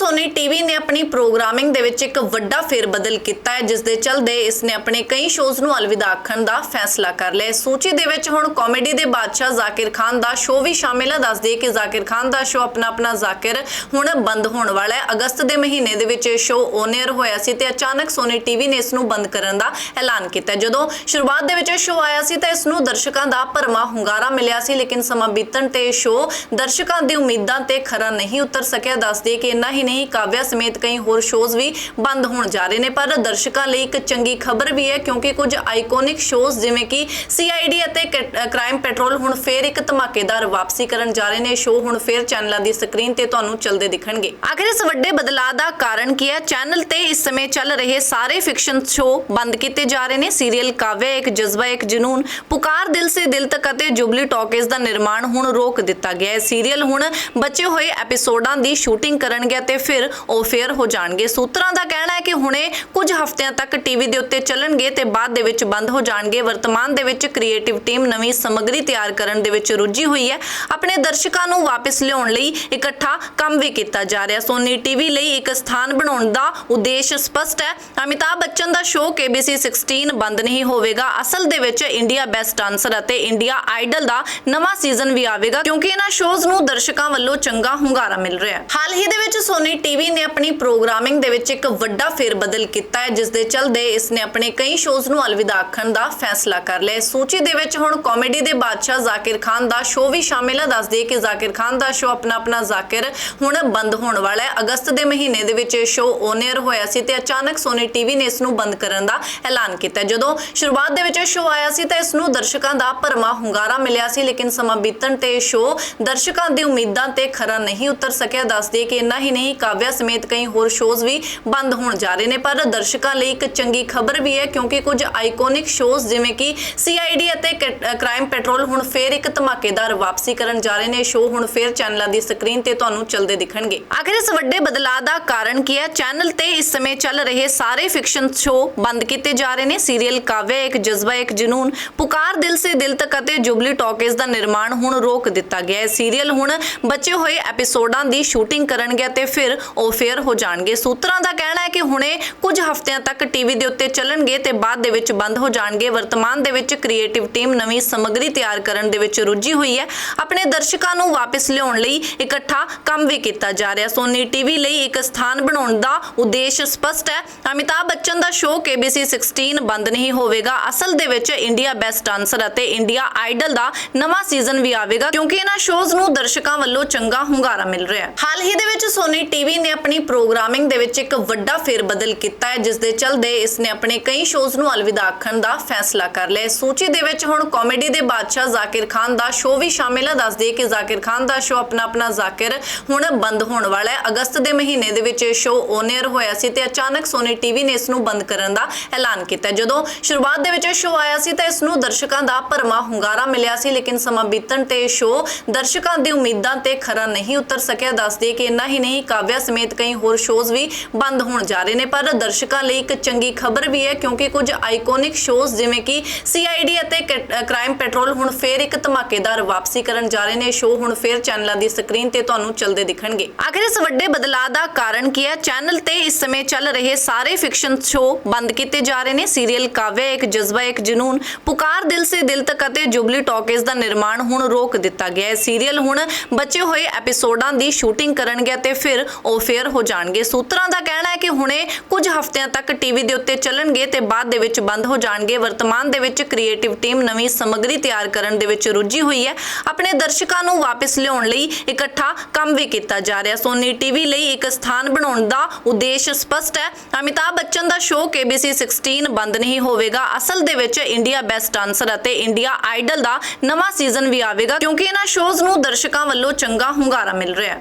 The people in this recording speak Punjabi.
ਸੋਨੀ ਟੀਵੀ ਨੇ ਆਪਣੀ ਪ੍ਰੋਗਰਾਮਿੰਗ ਦੇ ਵਿੱਚ ਇੱਕ ਵੱਡਾ ਫੇਰਬਦਲ ਕੀਤਾ ਹੈ ਜਿਸ ਦੇ ਚਲਦੇ ਇਸ ਨੇ ਆਪਣੇ ਕਈ ਸ਼ੋਜ਼ ਨੂੰ ਅਲਵਿਦਾ ਆਖਣ ਦਾ ਫੈਸਲਾ ਕਰ ਲਿਆ ਸੂਚੀ ਦੇ ਵਿੱਚ ਹੁਣ ਕਾਮੇਡੀ ਦੇ ਬਾਦਸ਼ਾਹ ਜ਼ਾਕਿਰ ਖਾਨ ਦਾ ਸ਼ੋਅ ਵੀ ਸ਼ਾਮਿਲ ਹੈ। ਦੱਸ ਦਈਏ ਕਿ ਜ਼ਾਕਿਰ ਖਾਨ ਦਾ ਸ਼ੋਅ ਆਪਣਾ ਆਪਣਾ ਜ਼ਾਕਿਰ ਹੁਣ ਬੰਦ ਹੋਣ ਵਾਲਾ ਹੈ। ਅਗਸਤ ਦੇ ਮਹੀਨੇ ਦੇ ਵਿੱਚ ਇਹ ਸ਼ੋਅ ਔਨ 에ਅਰ ਹੋਇਆ ਸੀ ਤੇ ਅਚਾਨਕ ਸੋਨੀ ਟੀਵੀ ਨੇ ਇਸ ਨੂੰ ਬੰਦ ਕਰਨ ਦਾ ਐਲਾਨ ਕੀਤਾ ਜਦੋਂ ਸ਼ੁਰੂਆਤ ਦੇ ਵਿੱਚ ਇਹ ਸ਼ੋਅ ਆਇਆ ਸੀ ਤਾਂ ਇਸ ਨੂੰ ਦਰਸ਼ਕਾਂ ਦਾ ਭਰਮਾ ਹੁੰਗਾਰਾ ਮਿਲਿਆ ਸੀ, ਲੇਕਿਨ ਸਮਾਂ ਬੀਤਣ ਤੇ ਇਹ ਸ਼ੋਅ ਦਰਸ਼ਕਾਂ ਦੀ ਉਮੀਦਾਂ ਤੇ ਖਰਾ ਨਹੀਂ ਉਤਰ ਸਕਿਆ। ਦੱਸਦੇ ਕਿ ਇੰਨਾ ਹੀ ਨਹੀਂ ਕਾਵਿਆ ਸਮੇਤ ਕਈ ਹੋਰ ਸ਼ੋਜ਼ ਵੀ ਬੰਦ ਹੋਣ ਜਾ ਰਹੇ ਨੇ। ਪਰ ਦਰਸ਼ਕਾਂ ਲਈ ਇੱਕ ਚੰਗੀ ਖਬਰ ਵੀ ਹੈ, ਕਿਉਂਕਿ ਕੁਝ ਆਈਕੋਨਿਕ ਸ਼ੋਜ਼ ਜਿਵੇਂ ਕਿ ਸੀਆਈਡੀ ਅਤੇ ਕ੍ਰਾਈਮ ਪੈਟਰੋਲ ਹੁਣ ਫੇਰ ਇੱਕ ਧਮਾਕੇਦਾਰ ਵਾਪਸੀ ਕਰਨ ਜਾ ਰਹੇ ਨੇ। ਸ਼ੋਅ ਹੁਣ ਫੇਰ ਚੈਨਲਾਂ ਦੀ ਸਕਰੀਨ ਤੇ ਤੁਹਾਨੂੰ ਚੱਲਦੇ ਦਿਖਣਗੇ। ਆਖਿਰ ਇਸ ਵੱਡੇ ਬਦਲਾਅ ਦਾ ਕਾਰਨ ਕੀ ਹੈ? ਚੈਨਲ ਤੇ ਇਸ ਸਮੇਂ ਚੱਲ ਰਹੇ ਸਾਰੇ ਫਿਕਸ਼ਨ ਸ਼ੋਅ ਬੰਦ ਕੀਤੇ ਜਾ ਰਹੇ ਨੇ। ਸੀਰੀਅਲ ਕਾਵਿਆ ਇੱਕ ਜਜ਼ਬਾ, ਇੱਕ ਜਨੂਨ, ਪੁਕਾਰ ਦਿਲ ਸੇ ਦਿਲ ਤੱਕ ਅਤੇ ਜੁਬਲੀ ਟਾਕੀਜ਼ ਦਾ ਨਿਰਮਾਣ ਹੁਣ ਰੋਕ ਦਿੱਤਾ ਗਿਆ ਹੈ। ਸੀਰੀਅਲ ਹੁਣ ਬਚੇ ਹੋਏ ਐਪੀਸੋਡਾਂ ਦੀ ਸ਼ੂਟਿੰਗ ਕਰਨਗੇ ਤੇ ਫਿਰ ਉਹ ਫੇਰ ਹੋ ਜਾਣਗੇ। ਸੂਤਰਾਂ ਦਾ ਕਹਿਣਾ ਹੈ ਕਿ ਹੁਣੇ ਕੁਝ ਹਫ਼ਤਿਆਂ ਤੱਕ ਟੀਵੀ ਦੇ ਉੱਤੇ ਚੱਲਣਗੇ ਤੇ ਬਾਅਦ ਦੇ ਵਿੱਚ ਬੰਦ ਹੋ ਜਾਣਗੇ। ਵਰਤਮਾਨ ਦੇ ਵਿੱਚ ਕ੍ਰੀਏਟਿਵ ਟੀਮ ਨਵੀਂ ਸਮੱਗਰੀ ਤਿਆਰ ਕਰਨ ਦੇ ਵਿੱਚ ਰੁੱਝੀ ਹੋਈ ਹੈ। ਆਪਣੇ ਦਰਸ਼ਕਾਂ ਨੂੰ ਵਾਪਸ ਲਿਆਉਣ ਲਈ ਇਕੱਠਾ ਕੰਮ ਵੀ ਕੀਤਾ ਜਾ ਰਿਹਾ। ਸੋਨੀ ਟੀਵੀ ਲਈ ਇੱਕ ਸਥਾਨ ਬਣਾਉਣ ਦਾ ਉਦੇਸ਼ ਸਪਸ਼ਟ ਹੈ। ਅਮਿਤਾਭ ਬੱਚਨ ਦਾ ਸ਼ੋਅ KBC 16 ਬੰਦ ਨਹੀਂ ਹੋਵੇਗਾ। ਅਸਲ ਦੇ ਵਿੱਚ ਇੰਡੀਆ ਬੈਸਟ ਡਾਂਸਰ ਅਤੇ ਇੰਡੀਆ ਆਈਡਲ ਦਾ ਨਵਾਂ ਸੀਜ਼ਨ ਵੀ ਆਵੇਗਾ ਕਿਉਂਕਿ ਇਹਨਾਂ ਸ਼ੋਜ਼ ਨੂੰ ਦਰਸ਼ਕਾਂ ਵੱਲੋਂ ਚੰਗਾ ਹੁੰਗਾਰਾ ਮਿਲ ਰਿਹਾ ਹੈ। ਹਾਲ ਹੀ ਦੇ ਵਿੱਚ ਸੋਨੀ ਟੀਵੀ ਨੇ ਆਪਣੀ ਪ੍ਰੋਗਰਾਮਿੰਗ ਦੇ ਵਿੱਚ ਇੱਕ ਵੱਡਾ ਫੇਰਬਦਲ ਕੀਤਾ ਹੈ, ਜਿਸ ਦੇ ਚਲਦੇ ਇਸ ਨੇ ਆਪਣੇ ਕਈ ਸ਼ੋਜ਼ ਨੂੰ ਅਲਵਿਦਾ ਆਖਣ ਦਾ ਫੈਸਲਾ ਕਰ ਲਿਆ। ਸੂਚੀ ਦੇ ਵਿੱਚ ਹੁਣ ਕਾਮੇਡੀ ਦੇ ਬਾਦਸ਼ਾਹ ਜ਼ਾਕਿਰ ਖਾਨ ਦਾ ਸ਼ੋਅ ਵੀ ਸ਼ਾਮਿਲ ਹੈ। ਦੱਸ ਦਈਏ ਕਿ ਜ਼ਾਕਿਰ ਖਾਨ ਦਾ ਸ਼ੋਅ ਆਪਣਾ ਆਪਣਾ ਜ਼ਾਕਿਰ ਹੁਣ ਬੰਦ ਹੋਣ ਵਾਲਾ ਹੈ। ਅਗਸਤ ਦੇ ਮਹੀਨੇ ਦੇ ਵਿੱਚ ਇਹ ਸ਼ੋਅ ਓਨੇਅਰ ਹੋਇਆ ਸੀ ਤੇ ਅਚਾਨਕ ਸੋਨੀ ਟੀਵੀ ਨੇ ਇਸ ਨੂੰ ਬੰਦ ਕਰਨ ਦਾ ਐਲਾਨ ਕੀਤਾ। ਜਦੋਂ ਸ਼ੁਰੂਆਤ ਦੇ ਵਿੱਚ ਇਹ ਸ਼ੋਅ ਆਇਆ ਸੀ ਤਾਂ ਇਸ ਨੂੰ ਦਰਸ਼ਕਾਂ ਦਾ ਭਰਮਾ ਹੁੰਗਾਰਾ ਮਿਲਿਆ ਸੀ, ਲੇਕਿਨ ਸਮਾਂ ਬੀਤਣ ਤੇ ਇਹ ਸ਼ੋਅ ਦਰਸ਼ਕਾਂ ਦੀ ਉਮੀਦਾਂ ਤੇ ਖਰਾ ਨਹੀਂ ਉਤਰ ਸਕਿਆ। ਦੱਸਦੇ ਕਿ ਇੰਨਾ ਹੀ ਨਹੀਂ ਕਾਵਿਆ ਸਮੇਤ ਕਈ ਹੋਰ ਸ਼ੋਜ਼ ਵੀ ਬੰਦ ਹੋਣ ਜਾ ਰਹੇ ਨੇ, ਪਰ ਦਰਸ਼ਕਾਂ ਲਈ ਇੱਕ ਚੰਗੀ ਖਬਰ ਵੀ ਹੈ, ਕਿਉਂਕਿ ਕੁਝ ਆਈਕੋਨਿਕ ਸ਼ੋਜ਼ ਜਿਵੇਂ ਕਿ ਸੀਆਈਡੀ ਅਤੇ ਕ੍ਰਾਈਮ ਪੈਟਰੋਲ ਹੁਣ ਫੇਰ ਇੱਕ ਧਮਾਕੇਦਾਰ ਵਾਪਸੀ ਕਰਨ ਜਾ ਰਹੇ ਨੇ। ਸ਼ੋਅ ਹੁਣ ਫੇਰ ਚੈਨਲਾਂ ਦੀ ਸਕਰੀਨ ਤੇ ਤੁਹਾਨੂੰ ਚੱਲਦੇ ਦਿਖਣਗੇ। ਆਖਿਰ ਇਸ ਵੱਡੇ ਬਦਲਾਅ ਦਾ ਕਾਰਨ ਕੀ ਹੈ? ਚੈਨਲ ਤੇ ਇਸ ਸਮੇਂ ਚੱਲ ਰਹੇ ਸਾਰੇ ਫਿਕਸ਼ਨ ਸ਼ੋਅ ਬੰਦ ਕੀਤੇ ਜਾ ਰਹੇ ਨੇ। ਸੀਰੀਅਲ ਕਾਵਿਆ ਇੱਕ ਜਜ਼ਬਾ, ਇੱਕ ਜਨੂਨ, ਪੁਕਾਰ ਦਿਲ ਸੇ ਦਿਲ ਤੱਕ ਅਤੇ ਜੁਬਲੀ ਟਾਕੀਜ਼ ਦਾ ਨਿਰਮਾਣ ਹੁਣ ਰੋਕ ਦਿੱਤਾ ਗਿਆ ਹੈ। ਸੀਰੀਅਲ ਹੁਣ ਬਚੇ ਹੋਏ ਐਪੀਸੋਡਾਂ ਦੀ ਸ਼ੂਟਿੰਗ ਕਰਨਗੇ ਤੇ ਫਿਰ ਉਹ ਫੇਅਰ ਹੋ ਜਾਣਗੇ। ਸੂਤਰਾਂ ਦਾ ਕਹਿਣਾ ਹੈ ਕਿ ਹੁਣੇ ਕੁਝ ਹਫ਼ਤਿਆਂ ਤੱਕ ਟੀਵੀ ਦੇ ਉੱਤੇ ਚੱਲਣਗੇ ਤੇ ਬਾਅਦ ਦੇ ਵਿੱਚ ਬੰਦ ਹੋ ਜਾਣਗੇ। ਵਰਤਮਾਨ ਦੇ ਵਿੱਚ ਕ੍ਰੀਏਟਿਵ ਟੀਮ ਨਵੀਂ ਸਮੱਗਰੀ ਤਿਆਰ ਕਰਨ ਦੇ ਵਿੱਚ ਰੁੱਝੀ ਹੋਈ ਹੈ। ਆਪਣੇ ਦਰਸ਼ਕਾਂ ਨੂੰ ਵਾਪਸ ਲਿਆਉਣ ਲਈ ਇਕੱਠਾ ਕੰਮ ਵੀ ਕੀਤਾ ਜਾ ਰਿਹਾ। ਸੋਨੀ ਟੀਵੀ ਲਈ ਇੱਕ ਸਥਾਨ ਬਣਾਉਣ ਦਾ ਉਦੇਸ਼ ਸਪਸ਼ਟ ਹੈ। ਅਮਿਤਾਭ ਬੱਚਨ ਦਾ ਸ਼ੋਅ KBC 16 ਬੰਦ ਨਹੀਂ ਹੋਵੇਗਾ। ਅਸਲ ਦੇ ਵਿੱਚ ਇੰਡੀਆ ਬੈਸਟ ਡਾਂਸਰ ਅਤੇ ਇੰਡੀਆ ਆਈਡਲ ਦਾ ਨਵਾਂ ਸੀਜ਼ਨ ਵੀ ਆਵੇਗਾ ਕਿਉਂਕਿ ਇਹਨਾਂ ਸ਼ੋਜ਼ ਨੂੰ ਦਰਸ਼ਕਾਂ ਵੱਲੋਂ ਚੰਗਾ ਹੁੰਗਾਰਾ ਮਿਲ ਰਿਹਾ ਹੈ। ਹਾਲ ਹੀ ਦੇ ਵਿੱਚ ਸੋਨੀ ਟੀਵੀ ਨੇ ਆਪਣੀ ਪ੍ਰੋਗਰਾਮਿੰਗ ਦੇ ਵਿੱਚ ਇੱਕ ਵੱਡਾ ਫੇਰਬਦਲ ਕੀਤਾ ਹੈ, ਜਿਸ ਦੇ ਚਲਦੇ ਇਸ ਨੇ ਆਪਣੇ ਕਈ ਸ਼ੋਜ਼ ਨੂੰ ਅਲਵਿਦਾ ਆਖਣ ਦਾ ਫੈਸਲਾ ਕਰ ਲਿਆ ਸੂਚੀ ਦੇ ਵਿੱਚ ਹੁਣ ਕਾਮੇਡੀ ਦੇ ਬਾਦਸ਼ਾਹ ਜ਼ਾਕਿਰ ਖਾਨ ਦਾ ਸ਼ੋਅ ਵੀ ਸ਼ਾਮਿਲ ਹੈ। ਦੱਸ ਦਈਏ ਕਿ ਜ਼ਾਕਿਰ ਖਾਨ ਦਾ ਸ਼ੋਅ ਆਪਣਾ ਆਪਣਾ ਜ਼ਾਕਿਰ ਹੁਣ ਬੰਦ ਹੋਣ ਵਾਲਾ ਹੈ। ਅਗਸਤ ਦੇ ਮਹੀਨੇ ਦੇ ਵਿੱਚ ਇਹ ਸ਼ੋਅ ਔਨ 에ਅਰ ਹੋਇਆ ਸੀ ਤੇ ਅਚਾਨਕ ਸੋਨੀ ਟੀਵੀ ਨੇ ਇਸ ਨੂੰ ਬੰਦ ਕਰਨ ਦਾ ਐਲਾਨ ਕੀਤਾ ਜਦੋਂ ਸ਼ੁਰੂਆਤ ਦੇ ਵਿੱਚ ਇਹ ਸ਼ੋਅ ਆਇਆ ਸੀ ਤਾਂ ਇਸ ਨੂੰ ਦਰਸ਼ਕਾਂ ਦਾ ਭਰਮਾ ਹੁੰਗਾਰਾ ਮਿਲਿਆ ਸੀ, ਲੇਕਿਨ ਸਮਾਂ ਬੀਤਣ ਤੇ ਇਹ ਸ਼ੋਅ ਦਰਸ਼ਕਾਂ ਦੀ ਉਮੀਦਾਂ ਤੇ ਖਰਾ ਨਹੀਂ ਉਤਰ ਸਕਿਆ। ਦੱਸਦੇ ਕਿ ਇੰਨਾ ਹੀ ਨਹੀਂ ਕਾਵਿਆ ਸਮੇਤ ਕਈ ਹੋਰ ਸ਼ੋਜ਼ ਵੀ ਬੰਦ ਹੋਣ ਜਾ ਰਹੇ ਨੇ, ਪਰ ਦਰਸ਼ਕਾਂ ਲਈ ਇੱਕ ਚੰਗੀ ਖਬਰ ਵੀ ਹੈ, ਕਿਉਂਕਿ ਕੁਝ ਆਈਕੋਨਿਕ ਸ਼ੋਜ਼ ਜਿਵੇਂ ਕਿ ਸੀਆਈਡੀ ਅਤੇ ਕ੍ਰਾਈਮ ਪੈਟਰੋਲ ਹੁਣ ਫੇਰ ਇੱਕ ਧਮਾਕੇਦਾਰ ਵਾਪਸੀ ਕਰਨ ਜਾ ਰਹੇ ਨੇ। ਸ਼ੋਅ ਹੁਣ ਫੇਰ ਚੈਨਲਾਂ ਦੀ ਸਕਰੀਨ ਤੇ ਤੁਹਾਨੂੰ ਚੱਲਦੇ ਦਿਖਣਗੇ। ਆਖਿਰ ਇਸ ਵੱਡੇ ਬਦਲਾਅ ਦਾ ਕਾਰਨ ਕੀ ਹੈ? ਚੈਨਲ ਤੇ ਇਸ ਸਮੇਂ ਚੱਲ ਰਹੇ ਸਾਰੇ ਫਿਕਸ਼ਨ ਸ਼ੋਅ ਬੰਦ ਕੀਤੇ ਜਾ ਰਹੇ ਨੇ। ਸੀਰੀਅਲ ਕਾਵਿਆ ਇੱਕ, ਜਜ਼ਬਾ ਇੱਕ, ਜਨੂਨ, ਪੁਕਾਰ ਦਿਲ ਸੇ ਦਿਲ ਤੱਕ ਅਤੇ ਜੁਬਲੀ ਟਾਕੀਜ਼ ਦਾ ਨਿਰਮਾਣ ਹੁਣ ਰੋਕ ਦਿੱਤਾ ਗਿਆ ਹੈ। ਸੀਰੀਅਲ ਹੁਣ ਬਚੇ ਹੋਏ ਐਪੀਸੋਡਾਂ ਦੀ ਸ਼ੂਟਿੰਗ ਕਰਨਗੇ ਤੇ ਫਿਰ ਉਹ ਫੇਅਰ ਹੋ ਜਾਣਗੇ। ਸੂਤਰਾਂ ਦਾ ਕਹਿਣਾ ਹੈ ਕਿ ਹੁਣੇ ਕੁਝ ਹਫ਼ਤਿਆਂ ਤੱਕ ਟੀਵੀ ਦੇ ਉੱਤੇ ਚੱਲਣਗੇ ਤੇ ਬਾਅਦ ਦੇ ਵਿੱਚ ਬੰਦ ਹੋ ਜਾਣਗੇ। ਵਰਤਮਾਨ ਦੇ ਵਿੱਚ ਕ੍ਰੀਏਟਿਵ ਟੀਮ ਨਵੀਂ ਸਮੱਗਰੀ ਤਿਆਰ ਕਰਨ ਦੇ ਵਿੱਚ ਰੁੱਝੀ ਹੋਈ ਹੈ। ਆਪਣੇ ਦਰਸ਼ਕਾਂ ਨੂੰ ਵਾਪਸ ਲਿਆਉਣ ਲਈ ਇਕੱਠਾ ਕੰਮ ਵੀ ਕੀਤਾ ਜਾ ਰਿਹਾ। ਸੋਨੀ ਟੀਵੀ ਲਈ ਇੱਕ ਸਥਾਨ ਬਣਾਉਣ ਦਾ ਉਦੇਸ਼ ਸਪਸ਼ਟ ਹੈ। ਅਮਿਤਾਭ ਬੱਚਨ ਦਾ ਸ਼ੋਅ KBC 16 ਬੰਦ ਨਹੀਂ ਹੋਵੇਗਾ। ਅਸਲ ਦੇ ਵਿੱਚ ਇੰਡੀਆ ਬੈਸਟ ਡਾਂਸਰ ਅਤੇ ਇੰਡੀਆ ਆਈਡਲ ਦਾ ਨਵਾਂ ਸੀਜ਼ਨ ਵੀ ਆਵੇਗਾ ਕਿਉਂਕਿ ਇਹਨਾਂ ਸ਼ੋਜ਼ ਨੂੰ ਦਰਸ਼ਕਾਂ ਵੱਲੋਂ ਚੰਗਾ ਹੁੰਗਾਰਾ ਮਿਲ ਰਿਹਾ ਹੈ।